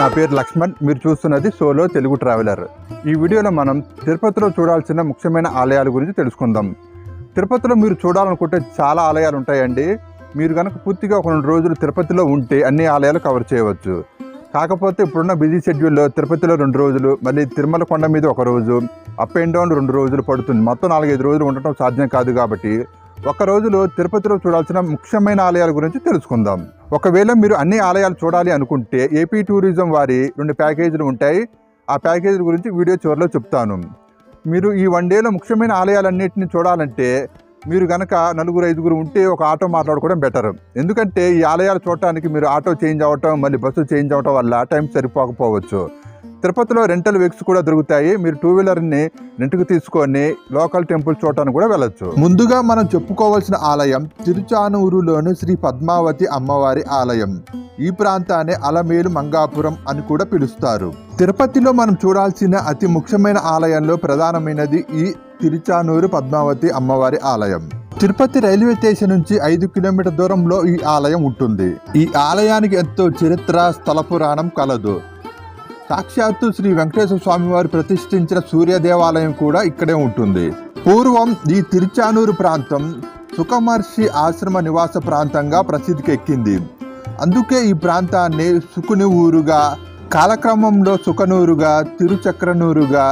నా పేరు లక్ష్మణ్. మీరు చూస్తున్నది సోలో తెలుగు ట్రావెలర్. ఈ వీడియోలో మనం తిరుపతిలో చూడాల్సిన ముఖ్యమైన ఆలయాల గురించి తెలుసుకుందాం. తిరుపతిలో మీరు చూడాలనుకుంటే చాలా ఆలయాలు ఉంటాయండి. మీరు కనుక పూర్తిగా ఒక రెండు రోజులు తిరుపతిలో ఉంటే అన్ని ఆలయాలు కవర్ చేయవచ్చు. కాకపోతే ఇప్పుడున్న బిజీ షెడ్యూల్లో తిరుపతిలో రెండు రోజులు మళ్ళీ తిరుమల కొండ మీద ఒక రోజు అప్ అండ్ డౌన్ రెండు రోజులు పడుతుంది. మొత్తం నాలుగైదు రోజులు ఉండటం సాధ్యం కాదు కాబట్టి ఒక రోజులో తిరుపతిలో చూడాల్సిన ముఖ్యమైన ఆలయాల గురించి తెలుసుకుందాం. ఒకవేళ మీరు అన్ని ఆలయాలు చూడాలి అనుకుంటే ఏపీ టూరిజం వారి రెండు ప్యాకేజీలు ఉంటాయి. ఆ ప్యాకేజీల గురించి వీడియో చివరిలో చెప్తాను. మీరు ఈ వన్ డేలో ముఖ్యమైన ఆలయాలన్నింటినీ చూడాలంటే మీరు కనుక నలుగురు ఐదుగురు ఉంటే ఒక ఆటో మాట్లాడుకోవడం బెటర్. ఎందుకంటే ఈ ఆలయాలు చూడటానికి మీరు ఆటో చేంజ్ అవ్వటం మళ్ళీ బస్సు చేంజ్ అవ్వటం వల్ల టైం సరిపోకపోవచ్చు. తిరుపతిలో రెంటల్ వెహికల్స్ కూడా దొరుకుతాయి. మీరు టూ వీలర్ని రెంట్కి తీసుకొని లోకల్ టెంపుల్ చూడటానికి కూడా వెళ్ళొచ్చు. ముందుగా మనం చెప్పుకోవాల్సిన ఆలయం తిరుచానూరులోని శ్రీ పద్మావతి అమ్మవారి ఆలయం. ఈ ప్రాంతాన్ని అలమేలు మంగాపురం అని కూడా పిలుస్తారు. తిరుపతిలో మనం చూడాల్సిన అతి ముఖ్యమైన ఆలయంలో ప్రధానమైనది ఈ తిరుచానూరు పద్మావతి అమ్మవారి ఆలయం. తిరుపతి రైల్వే స్టేషన్ నుంచి ఐదు కిలోమీటర్ దూరంలో ఈ ఆలయం ఉంటుంది. ఈ ఆలయానికి ఎంతో చరిత్ర స్థల పురాణం కలదు. సాక్షాత్తు శ్రీ వెంకటేశ్వర స్వామి వారు ప్రతిష్ఠించిన సూర్య దేవాలయం కూడా ఇక్కడే ఉంటుంది. పూర్వం ఈ తిరుచానూరు ప్రాంతం సుఖమహర్షి ఆశ్రమ నివాస ప్రాంతంగా ప్రసిద్ధికెక్కింది. అందుకే ఈ ప్రాంతాన్ని సుకుని ఊరుగా కాలక్రమంలో సుఖనూరుగా తిరుచక్రనూరుగా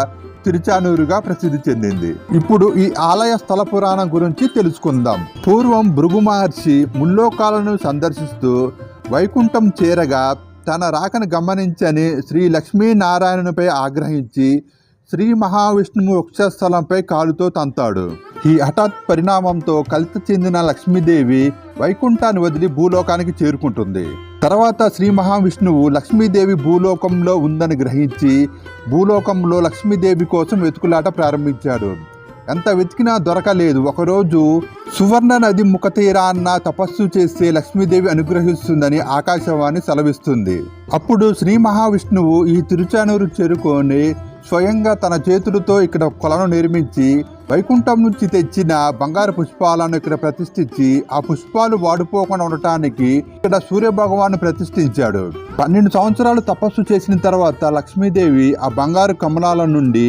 తిరుచానూరుగా ప్రసిద్ధి చెందింది. ఇప్పుడు ఈ ఆలయ స్థల పురాణం గురించి తెలుసుకుందాం. పూర్వం భృగు మహర్షి ముల్లోకాలను సందర్శిస్తూ వైకుంఠం చేరగా తన రాకను గమనించని శ్రీ లక్ష్మీనారాయణునిపై ఆగ్రహించి శ్రీ మహావిష్ణువు వృక్షస్థలంపై కాలుతో తంతాడు. ఈ హఠాత్ పరిణామంతో కలిత చెందిన లక్ష్మీదేవి వైకుంఠాన్ని వదిలి భూలోకానికి చేరుకుంటుంది. తర్వాత శ్రీ మహావిష్ణువు లక్ష్మీదేవి భూలోకంలో ఉందని గ్రహించి భూలోకంలో లక్ష్మీదేవి కోసం వెతుకులాట ప్రారంభించాడు. ఎంత వెతికినా దొరకలేదు. ఒకరోజు సువర్ణ నది ముఖతీరాన్న తపస్సు చేస్తే లక్ష్మీదేవి అనుగ్రహిస్తుందని ఆకాశవాణి సెలవిస్తుంది. అప్పుడు శ్రీ మహావిష్ణువు ఈ తిరుచానూరు చేరుకొని స్వయంగా తన చేతులతో ఇక్కడ కొలను నిర్మించి వైకుంఠం నుంచి తెచ్చిన బంగారు పుష్పాలను ఇక్కడ ప్రతిష్ఠించి ఆ పుష్పాలు వాడిపోకుండా ఉండటానికి ఇక్కడ సూర్య భగవాను ప్రతిష్ఠించాడు. పన్నెండు సంవత్సరాలు తపస్సు చేసిన తర్వాత లక్ష్మీదేవి ఆ బంగారు కమలాల నుండి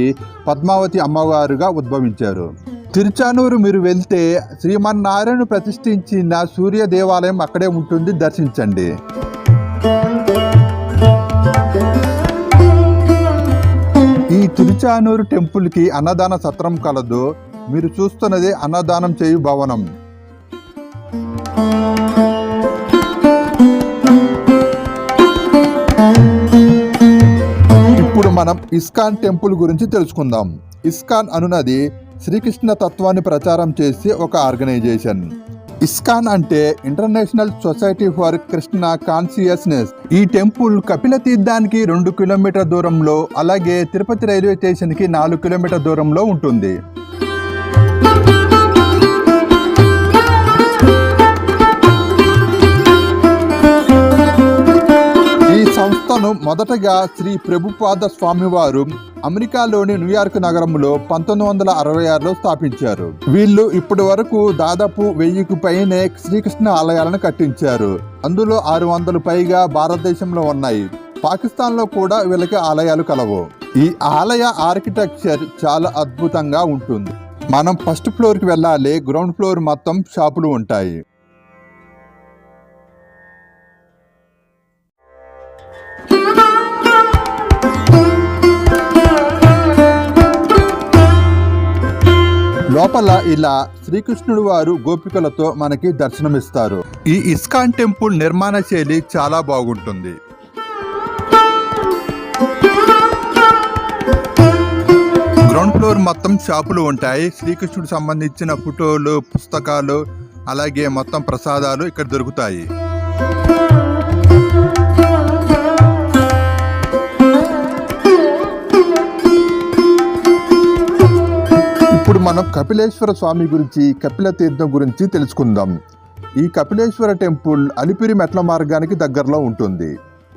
పద్మావతి అమ్మవారుగా ఉద్భవించారు. తిరుచానూరు మీరు వెళ్తే శ్రీమన్నారాయణ ప్రతిష్ఠించిన సూర్య దేవాలయం అక్కడే ఉంటుంది దర్శించండి. తిరుచానూరు టెంపుల్కి అన్నదాన సత్రం కలదు. మీరు చూస్తున్నది అన్నదానం చేయు భవనం. ఇప్పుడు మనం ఇస్కాన్ టెంపుల్ గురించి తెలుసుకుందాం. ఇస్కాన్ అనునది శ్రీకృష్ణ తత్వాన్ని ప్రచారం చేసే ఒక ఆర్గనైజేషన్. ఇస్కాన్ అంటే international society for Krishna consciousness ఈ టెంపుల్ కపిల తీర్థానికి రెండు కిలోమీటర్ దూరంలో అలాగే తిరుపతి రైల్వే స్టేషన్కి నాలుగు కిలోమీటర్ దూరంలో ఉంటుంది. సంస్థను మొదటగా శ్రీ ప్రభుపాద స్వామివారు అమెరికాలోని న్యూయార్క్ నగరంలో పంతొమ్మిది వందల అరవై ఆరులో స్థాపించారు. వీళ్ళు ఇప్పటి వరకు దాదాపు వెయ్యికి పైనే శ్రీకృష్ణ ఆలయాలను కట్టించారు. అందులో ఆరు వందలు పైగా భారతదేశంలో ఉన్నాయి. పాకిస్తాన్లో కూడా వీళ్ళకి ఆలయాలు కలవు. ఈ ఆలయ ఆర్కిటెక్చర్ చాలా అద్భుతంగా ఉంటుంది. మనం ఫస్ట్ ఫ్లోర్కి వెళ్ళాలి గ్రౌండ్ ఫ్లోర్ మొత్తం షాపులు ఉంటాయి. లోపల ఇలా శ్రీకృష్ణుడు వారు గోపికలతో మనకి దర్శనమిస్తారు. ఈ ఇస్కాన్ టెంపుల్ నిర్మాణ శైలి చాలా బాగుంటుంది. గ్రౌండ్ ఫ్లోర్ మొత్తం షాపులు ఉంటాయి. శ్రీకృష్ణుడు సంబంధించిన ఫోటోలు పుస్తకాలు అలాగే మొత్తం ప్రసాదాలు ఇక్కడ దొరుకుతాయి. ఇప్పుడు మనం కపిలేశ్వర స్వామి గురించి కపిల తీర్థం గురించి తెలుసుకుందాం. ఈ కపిలేశ్వర టెంపుల్ అలిపిరి మెట్ల మార్గానికి దగ్గరలో ఉంటుంది.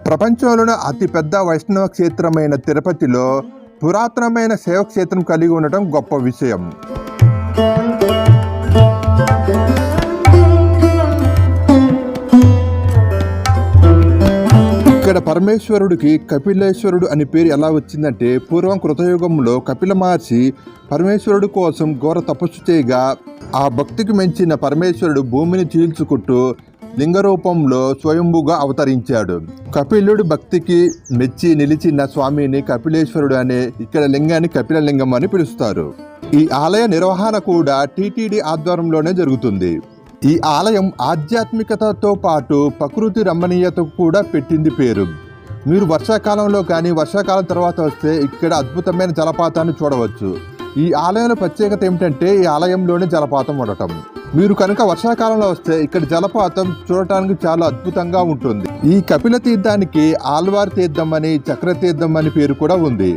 ప్రపంచంలోనే అతిపెద్ద వైష్ణవ క్షేత్రమైన తిరుపతిలో పురాతనమైన శైవక్షేత్రం కలిగి ఉండటం గొప్ప విషయం. ఇక్కడ పరమేశ్వరుడికి కపిలేశ్వరుడు అని పేరు ఎలా వచ్చిందంటే పూర్వం కృతయుగంలో కపిల మహర్షి పరమేశ్వరుడు కోసం ఘోర తపస్సు చేయగా ఆ భక్తికి మించిన పరమేశ్వరుడు భూమిని చీల్చుకుంటూ లింగ రూపంలో స్వయంభుగా అవతరించాడు. కపిలుడు భక్తికి మెచ్చి నిలిచిన స్వామిని కపిలేశ్వరుడు అనే ఇక్కడ లింగాన్ని కపిల లింగం అని పిలుస్తారు. ఈ ఆలయ నిర్వహణ కూడా టీటీడీ ఆధ్వర్యంలోనే జరుగుతుంది. ఈ ఆలయం ఆధ్యాత్మికతతో పాటు ప్రకృతి రమణీయతకు కూడా పెట్టింది పేరు. మీరు వర్షాకాలంలో కానీ వర్షాకాలం తర్వాత వస్తే ఇక్కడ అద్భుతమైన జలపాతాన్ని చూడవచ్చు. ఈ ఆలయంలో ప్రత్యేకత ఏమిటంటే ఈ ఆలయంలోనే జలపాతం ఉండటం. మీరు కనుక వర్షాకాలంలో వస్తే ఇక్కడ జలపాతం చూడటానికి చాలా అద్భుతంగా ఉంటుంది. ఈ కపిల తీర్థానికి ఆల్వార్ తీర్థం అని చక్ర తీర్థం అని పేరు కూడా ఉంది.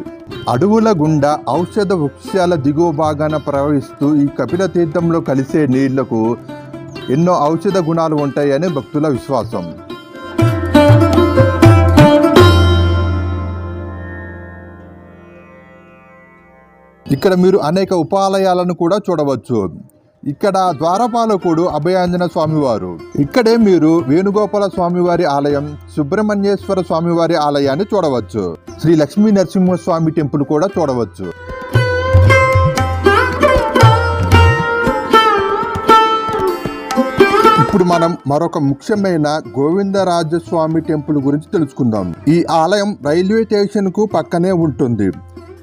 అడవుల గుండా ఔషధ వృక్షాల దిగువ భాగాన ప్రవహిస్తూ ఈ కపిల తీర్థంలో కలిసే నీళ్ళకు ఎన్నో ఔషధ గుణాలు ఉంటాయని భక్తుల విశ్వాసం. ఇక్కడ మీరు అనేక ఉపాలయాలను కూడా చూడవచ్చు. ఇక్కడ ద్వారపాలకుడు అభయాంజన స్వామివారు. ఇక్కడే మీరు వేణుగోపాల స్వామివారి ఆలయం సుబ్రహ్మణ్యేశ్వర స్వామివారి ఆలయాన్ని చూడవచ్చు. శ్రీ లక్ష్మీ నరసింహస్వామి టెంపుల్ కూడా చూడవచ్చు. ఇప్పుడు మనం మరొక ముఖ్యమైన గోవిందరాజస్వామి టెంపుల్ గురించి తెలుసుకుందాం. ఈ ఆలయం రైల్వే స్టేషన్కు పక్కనే ఉంటుంది.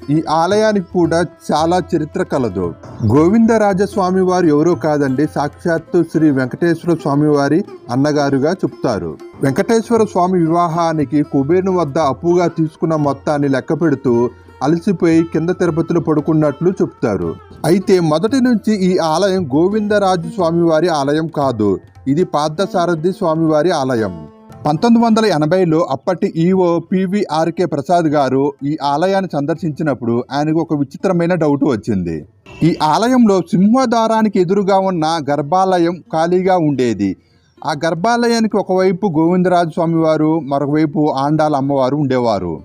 ఈ ఆలయానికి కూడా చాలా చరిత్ర కలదు. గోవిందరాజస్వామి వారు ఎవరో కాదండి సాక్షాత్తు శ్రీ వెంకటేశ్వర స్వామి వారి అన్నగారుగా చెప్తారు. వెంకటేశ్వర స్వామి వివాహానికి కుబేరుని వద్ద అప్పుగా తీసుకున్న మొత్తాన్ని లెక్క పెడుతూ అలసిపోయి కింద తిరుపతిలో పడుకున్నట్లు చెప్తారు. అయితే మొదటి నుంచి ఈ ఆలయం గోవిందరాజు స్వామివారి ఆలయం కాదు. ఇది పార్థసారథి స్వామివారి ఆలయం. పంతొమ్మిది వందల ఎనభైలో అప్పటి ఈఓ పివిఆర్కే ప్రసాద్ గారు ఈ ఆలయాన్ని సందర్శించినప్పుడు ఆయనకు ఒక విచిత్రమైన డౌట్ వచ్చింది. ఈ ఆలయంలో సింహద్వారానికి ఎదురుగా ఉన్న గర్భాలయం ఖాళీగా ఉండేది. ఆ గర్భాలయానికి ఒకవైపు గోవిందరాజు స్వామివారు మరొకవైపు ఆండాల అమ్మవారు ఉండేవారు.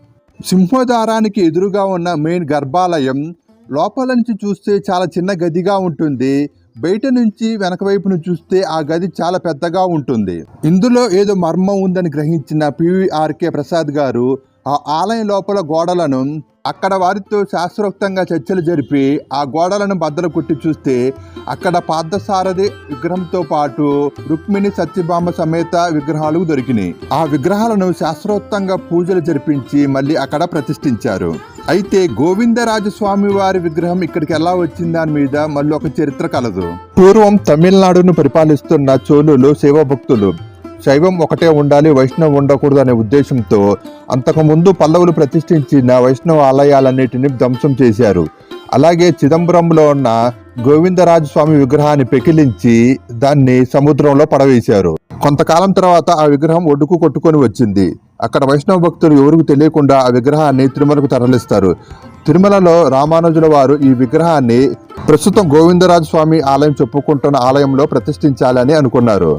సింహద్వారానికి ఎదురుగా ఉన్న మెయిన్ గర్భాలయం లోపల నుంచి చూస్తే చాలా చిన్న గదిగా ఉంటుంది. బయట నుంచి వెనక వైపును చూస్తే ఆ గది చాలా పెద్దగా ఉంటుంది. ఇందులో ఏదో మర్మం ఉందని గ్రహించిన పివిఆర్కే ప్రసాద్ గారు ఆ ఆలయం లోపల గోడలను అక్కడ వారితో శాస్త్రోక్తంగా చర్చలు జరిపి ఆ గోడలను బద్దలు కొట్టి చూస్తే అక్కడ పార్థసారథి విగ్రహంతో పాటు రుక్మిణి సత్యభామ సమేత విగ్రహాలు దొరికినాయి. ఆ విగ్రహాలను శాస్త్రోక్తంగా పూజలు జరిపించి మళ్ళీ అక్కడ ప్రతిష్ఠించారు. అయితే గోవిందరాజు స్వామి వారి విగ్రహం ఇక్కడికి ఎలా వచ్చింది దాని మీద మళ్ళీ ఒక చరిత్ర కలదు. పూర్వం తమిళనాడును పరిపాలిస్తున్న చోళులు శివభక్తులు. శైవం ఒకటే ఉండాలి వైష్ణవం ఉండకూడదు అనే ఉద్దేశంతో అంతకుముందు పల్లవులు ప్రతిష్ఠించిన వైష్ణవ ఆలయాలన్నిటిని ధ్వంసం చేశారు. అలాగే చిదంబరంలో ఉన్న గోవిందరాజు స్వామి విగ్రహాన్ని పెకిలించి దాన్ని సముద్రంలో పడవేశారు. కొంతకాలం తర్వాత ఆ విగ్రహం ఒడ్డుకు కొట్టుకొని వచ్చింది. అక్కడ వైష్ణవ భక్తులు ఎవరికి తెలియకుండా ఆ విగ్రహాన్ని తిరుమలకు తరలిస్తారు. తిరుమలలో రామానుజుల వారు ఈ విగ్రహాన్ని ప్రస్తుతం గోవిందరాజు స్వామి ఆలయం చెప్పుకుంటున్న ఆలయంలో ప్రతిష్ఠించాలని అనుకున్నారు.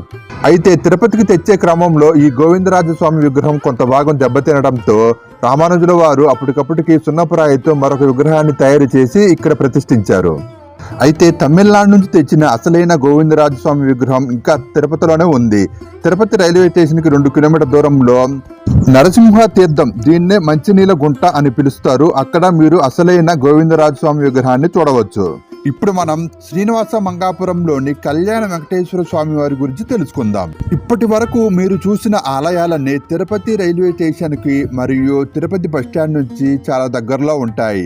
అయితే తిరుపతికి తెచ్చే క్రమంలో ఈ గోవిందరాజు స్వామి విగ్రహం కొంత భాగం దెబ్బతినడంతో రామానుజుల వారు అప్పటికప్పటికి సున్నపురాయితో మరొక విగ్రహాన్ని తయారు చేసి ఇక్కడ ప్రతిష్ఠించారు. అయితే తమిళనాడు నుంచి తెచ్చిన అసలైన గోవిందరాజు స్వామి విగ్రహం ఇంకా తిరుపతిలోనే ఉంది. తిరుపతి రైల్వే స్టేషన్కి రెండు కిలోమీటర్ దూరంలో నరసింహ తీర్థం దీన్నే మంచినీళ్ళ గుంట అని పిలుస్తారు. అక్కడ మీరు అసలైన గోవిందరాజు స్వామి విగ్రహాన్ని చూడవచ్చు. ఇప్పుడు మనం శ్రీనివాస మంగాపురంలోని కళ్యాణ వెంకటేశ్వర స్వామి వారి గురించి తెలుసుకుందాం. ఇప్పటి వరకు మీరు చూసిన ఆలయాలన్నీ తిరుపతి రైల్వే స్టేషన్కి మరియు తిరుపతి బస్టాండ్ నుంచి చాలా దగ్గరలో ఉంటాయి.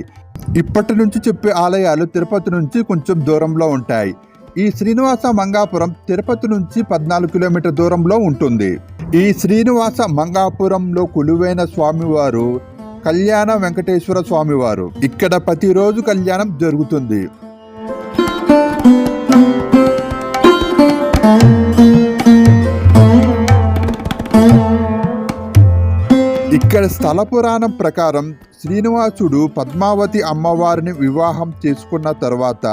ఇప్పటి నుంచి చెప్పే ఆలయాలు తిరుపతి నుంచి కొంచెం దూరంలో ఉంటాయి. ఈ శ్రీనివాస మంగాపురం తిరుపతి నుంచి పద్నాలుగు కిలోమీటర్ దూరంలో ఉంటుంది. ఈ శ్రీనివాస మంగాపురంలో కొలువైన స్వామివారు కళ్యాణ వెంకటేశ్వర స్వామివారు. ఇక్కడ ప్రతిరోజు కళ్యాణం జరుగుతుంది. ఇక్కడ స్థల పురాణం ప్రకారం శ్రీనివాసుడు పద్మావతి అమ్మవారిని వివాహం చేసుకున్న తర్వాత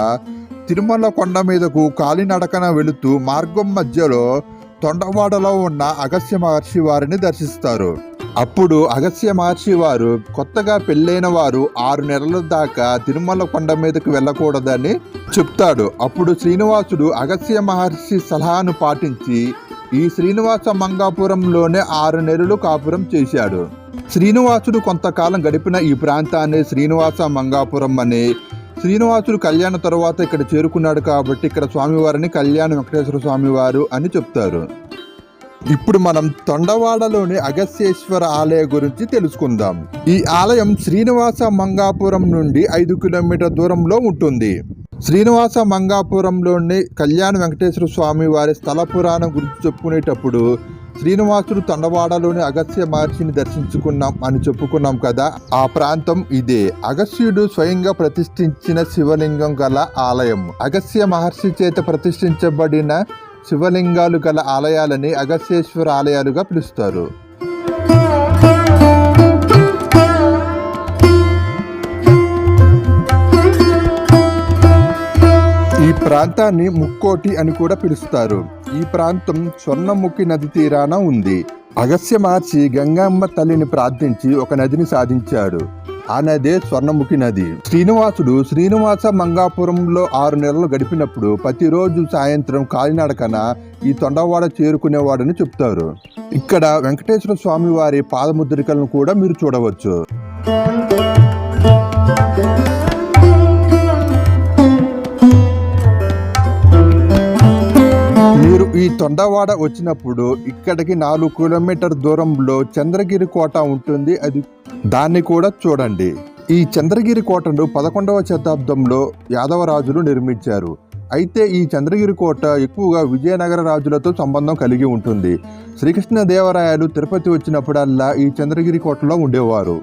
తిరుమల కొండ మీదకు కాలినడకన వెళుతూ మార్గం మధ్యలో తొండవాడలో ఉన్న అగస్య మహర్షి వారిని దర్శిస్తారు. అప్పుడు అగస్య మహర్షి వారు కొత్తగా పెళ్ళైన వారు ఆరు నెలల దాకా తిరుమల కొండ మీదకు వెళ్ళకూడదని చెప్తాడు. అప్పుడు శ్రీనివాసుడు అగస్య మహర్షి సలహాను పాటించి ఈ శ్రీనివాస మంగాపురంలోనే ఆరు నెలలు కాపురం చేశాడు. శ్రీనివాసుడు కొంతకాలం గడిపిన ఈ ప్రాంతాన్ని శ్రీనివాస మంగాపురం అని శ్రీనివాసుడు కళ్యాణ తరువాత ఇక్కడ చేరుకున్నాడు కాబట్టి ఇక్కడ స్వామివారిని కళ్యాణ వెంకటేశ్వర స్వామివారు అని చెప్తారు. ఇప్పుడు మనం తొండవాడలోని అగస్యేశ్వర ఆలయ గురించి తెలుసుకుందాం. ఈ ఆలయం శ్రీనివాస మంగాపురం నుండి ఐదు కిలోమీటర్ దూరంలో ఉంటుంది. శ్రీనివాస మంగాపురంలోని కళ్యాణ వెంకటేశ్వర స్వామి వారి స్థల పురాణం గురించి చెప్పుకునేటప్పుడు శ్రీనివాసుడు తండవాడలోని అగస్య మహర్షిని దర్శించుకున్నాం అని చెప్పుకున్నాం కదా. ఆ ప్రాంతం ఇదే. అగస్యుడు స్వయంగా ప్రతిష్ఠించిన శివలింగం గల ఆలయం. అగస్య మహర్షి చేత ప్రతిష్ఠించబడిన శివలింగాలు గల ఆలయాలని అగస్యేశ్వర ఆలయాలుగా పిలుస్తారు. ప్రాంతాన్ని ముక్కోటి అని కూడా పిలుస్తారు. ఈ ప్రాంతం స్వర్ణముఖి నది తీరాన ఉంది. అగస్య మార్చి గంగమ్మ తల్లిని ప్రార్థించి ఒక నదిని సాధించాడు. ఆ నదే స్వర్ణముఖి నది. శ్రీనివాసుడు శ్రీనివాస మంగాపురంలో ఆరు నెలలు గడిపినప్పుడు ప్రతిరోజు సాయంత్రం కాలినడకన ఈ తొండవాడ చేరుకునేవాడని చెప్తారు. ఇక్కడ వెంకటేశ్వర స్వామి వారి పాదముద్రికలను కూడా మీరు చూడవచ్చు. ఈ తొండవాడ వచ్చినప్పుడు ఇక్కడికి నాలుగు కిలోమీటర్ దూరంలో చంద్రగిరి కోట ఉంటుంది. అది దాన్ని కూడా చూడండి. ఈ చంద్రగిరి కోటను పదకొండవ శతాబ్దంలో యాదవరాజులు నిర్మించారు. అయితే ఈ చంద్రగిరి కోట ఎక్కువగా విజయనగర రాజులతో సంబంధం కలిగి ఉంటుంది. శ్రీకృష్ణదేవరాయలు తిరుపతి వచ్చినప్పుడల్లా ఈ చంద్రగిరి కోటలో ఉండేవారు.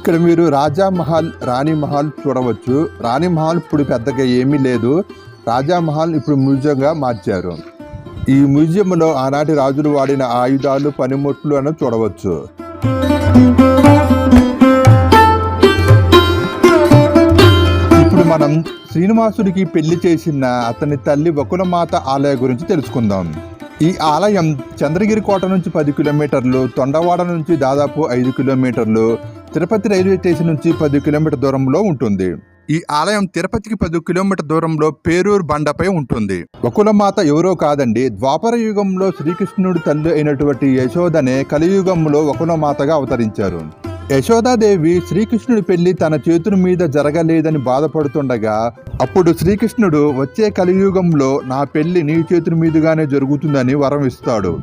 ఇక్కడ మీరు రాజా మహల్ రాణి మహల్ చూడవచ్చు. రాణి మహల్ ఇప్పుడు పెద్దగా ఏమీ లేదు. రాజా మహల్ ఇప్పుడు మ్యూజియంగా మార్చారు. ఈ మ్యూజియంలో ఆనాటి రాజులు వాడిన ఆయుధాలు పనిముట్లు అని చూడవచ్చు. ఇప్పుడు మనం శ్రీనివాసుడికి పెళ్ళి చేసిన అతని తల్లి వకులమాత ఆలయ గురించి తెలుసుకుందాం. ఈ ఆలయం చంద్రగిరి కోట నుంచి పది కిలోమీటర్లు తొండవాడ నుంచి దాదాపు ఐదు కిలోమీటర్లు తిరుపతి రైల్వే స్టేషన్ నుంచి పది కిలోమీటర్ దూరంలో ఉంటుంది. ఈ ఆలయం తిరుపతికి పది కిలోమీటర్ దూరంలో పేరూరు బండపై ఉంటుంది. వకులమాత ఎవరో కాదండి ద్వాపర యుగంలో శ్రీకృష్ణుడి తల్లి అయినటువంటి యశోదనే కలియుగంలో వకులమాతగా అవతరించారు. యశోదాదేవి శ్రీకృష్ణుడి పెళ్ళి తన చేతుల మీద జరగలేదని బాధపడుతుండగా అప్పుడు శ్రీకృష్ణుడు వచ్చే కలియుగంలో నా పెళ్ళి నీ చేతుల మీదుగానే జరుగుతుందని వరం ఇస్తాడు.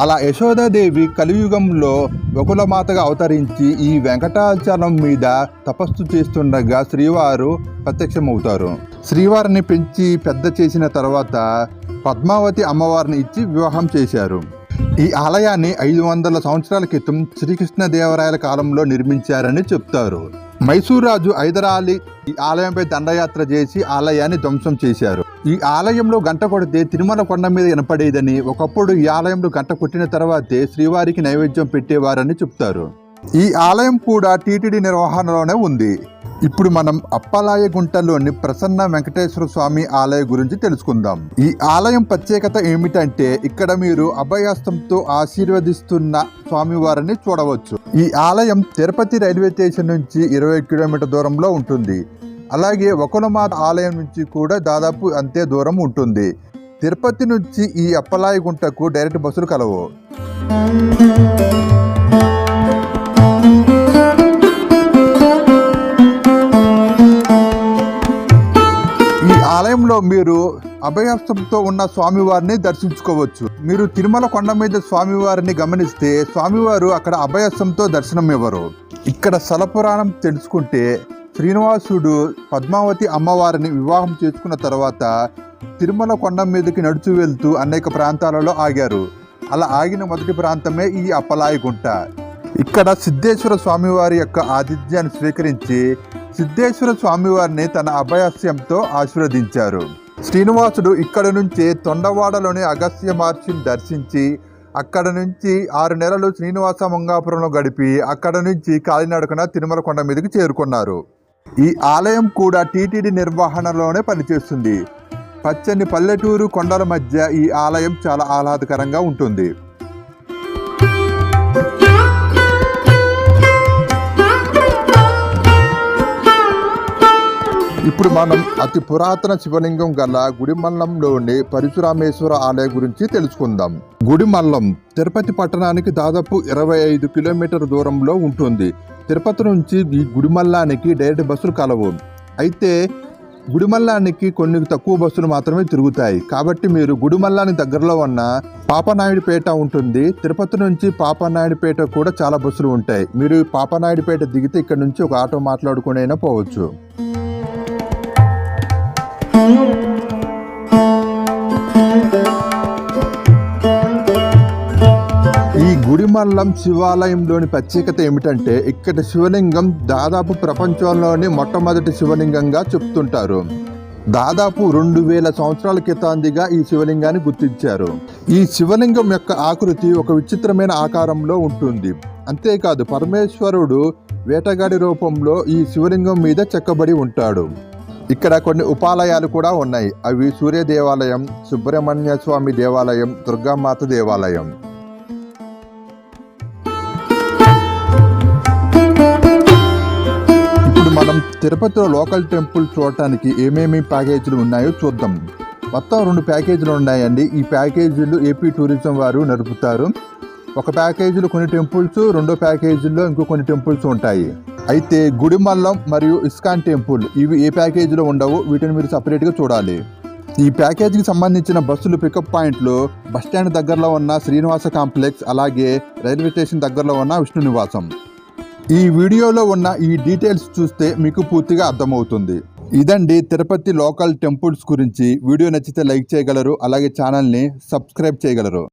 అలా యశోదాదేవి కలియుగంలో వకులమాతగా అవతరించి ఈ వెంకటాచలం మీద తపస్సు చేస్తుండగా శ్రీవారు ప్రత్యక్షమవుతారు. శ్రీవారిని పెంచి పెద్ద చేసిన తర్వాత పద్మావతి అమ్మవారిని ఇచ్చి వివాహం చేశారు. ఈ ఆలయాన్ని ఐదు వందల సంవత్సరాల క్రితం శ్రీకృష్ణదేవరాయల కాలంలో నిర్మించారని చెప్తారు. మైసూర్ రాజు ఐదరాలి ఈ ఆలయంపై దండయాత్ర చేసి ఆలయాన్ని ధ్వంసం చేశారు. ఈ ఆలయంలో గంట కొడితే తిరుమల కొండ మీద వినపడేదని ఒకప్పుడు ఈ ఆలయంలో గంట కొట్టిన తర్వాతే శ్రీవారికి నైవేద్యం పెట్టేవారని చెప్తారు. ఈ ఆలయం కూడా టీటీడీ నిర్వహణలోనే ఉంది. ఇప్పుడు మనం అప్పలాయ గుంటలోని ప్రసన్న వెంకటేశ్వర స్వామి ఆలయం గురించి తెలుసుకుందాం. ఈ ఆలయం ప్రత్యేకత ఏమిటంటే ఇక్కడ మీరు అభయాస్తంతో ఆశీర్వదిస్తున్న స్వామివారిని చూడవచ్చు. ఈ ఆలయం తిరుపతి రైల్వే స్టేషన్ నుంచి ఇరవై కిలోమీటర్ దూరంలో ఉంటుంది. అలాగే ఒకనమాత ఆలయం నుంచి కూడా దాదాపు అంతే దూరం ఉంటుంది. తిరుపతి నుంచి ఈ అప్పలాయ గుంటకు డైరెక్ట్ బస్సులు కలవు. ఆలయంలో మీరు అభయహస్తంతో ఉన్న స్వామివారిని దర్శించుకోవచ్చు. మీరు తిరుమల కొండ మీద స్వామివారిని గమనిస్తే స్వామివారు అక్కడ అభయహస్తంతో దర్శనం ఇవ్వరు ఇక్కడ సలపురాణం తెలుసుకుంటే శ్రీనివాసుడు పద్మావతి అమ్మవారిని వివాహం చేసుకున్న తర్వాత తిరుమల కొండ మీదకి నడుచు వెళ్తూ అనేక ప్రాంతాలలో ఆగారు. అలా ఆగిన మొదటి ప్రాంతమే ఈ అప్పలాయగుంట. ఇక్కడ సిద్ధేశ్వర స్వామివారి యొక్క ఆతిథ్యాన్ని స్వీకరించి సిద్ధేశ్వర స్వామివారిని తన అభయస్యంతో ఆశీర్వదించారు. శ్రీనివాసుడు ఇక్కడ నుంచే తొండవాడలోని అగస్త్య మహర్షిని దర్శించి అక్కడ నుంచి ఆరు నెలలు శ్రీనివాస మంగాపురంలో గడిపి అక్కడ నుంచి కాలినడకన తిరుమల కొండ మీదకి చేరుకున్నారు. ఈ ఆలయం కూడా టీటీడీ నిర్వహణలోనే పనిచేస్తుంది. పచ్చని పల్లెటూరు కొండల మధ్య ఈ ఆలయం చాలా ఆహ్లాదకరంగా ఉంటుంది. ఇప్పుడు మనం అతి పురాతన శివలింగం గల గుడిమల్లంలోని పరశురామేశ్వర ఆలయం గురించి తెలుసుకుందాం. గుడిమల్లం తిరుపతి పట్టణానికి దాదాపు ఇరవై ఐదు కిలోమీటర్ దూరంలో ఉంటుంది. తిరుపతి నుంచి ఈ గుడిమల్లానికి డైరెక్ట్ బస్సులు కలవు. అయితే గుడిమల్లానికి కొన్ని తక్కువ బస్సులు మాత్రమే తిరుగుతాయి. కాబట్టి మీరు గుడిమల్లాని దగ్గరలో ఉన్న పాపనాయుడుపేట ఉంటుంది. తిరుపతి నుంచి పాపనాయుడుపేట కూడా చాలా బస్సులు ఉంటాయి. మీరు పాపనాయుడుపేట దిగితే ఇక్కడ నుంచి ఒక ఆటో మాట్లాడుకునైనా పోవచ్చు. ఈ గుడిమల్లం శివాలయంలోని ప్రత్యేకత ఏమిటంటే ఇక్కడ శివలింగం దాదాపు ప్రపంచంలోని మొట్టమొదటి శివలింగంగా చెప్తుంటారు. దాదాపు రెండు వేల సంవత్సరాల క్రితాందిగా ఈ శివలింగాన్ని గుర్తించారు. ఈ శివలింగం యొక్క ఆకృతి ఒక విచిత్రమైన ఆకారంలో ఉంటుంది. అంతేకాదు పరమేశ్వరుడు వేటగాడి రూపంలో ఈ శివలింగం మీద చెక్కబడి ఉంటాడు. ఇక్కడ కొన్ని ఉపాలయాలు కూడా ఉన్నాయి. అవి సూర్య దేవాలయం సుబ్రహ్మణ్య స్వామి దేవాలయం దుర్గామాత దేవాలయం. ఇప్పుడు మనం తిరుపతిలో లోకల్ టెంపుల్ చూడటానికి ఏమేమి ప్యాకేజీలు ఉన్నాయో చూద్దాం. మొత్తం రెండు ప్యాకేజీలు ఉన్నాయండి. ఈ ప్యాకేజీలు ఏపీ టూరిజం వారు నడుపుతారు. ఒక ప్యాకేజీలో కొన్ని టెంపుల్స్ రెండో ప్యాకేజీలో ఇంకో కొన్ని టెంపుల్స్ ఉంటాయి. అయితే గుడిమల్లం మరియు ఇస్కాన్ టెంపుల్ ఇవి ఏ ప్యాకేజీలో ఉండవు? వీటిని మీరు సపరేట్గా చూడాలి. ఈ ప్యాకేజీకి సంబంధించిన బస్సులు పికప్ పాయింట్లు బస్టాండ్ దగ్గరలో ఉన్న శ్రీనివాస కాంప్లెక్స్ అలాగే రైల్వే స్టేషన్ దగ్గరలో ఉన్న విష్ణు నివాసం. ఈ వీడియోలో ఉన్న ఈ డీటెయిల్స్ చూస్తే మీకు పూర్తిగా అర్థమవుతుంది. ఇదండి తిరుపతి లోకల్ టెంపుల్స్ గురించి. వీడియో నచ్చితే లైక్ చేయగలరు అలాగే ఛానల్ని సబ్స్క్రైబ్ చేయగలరు.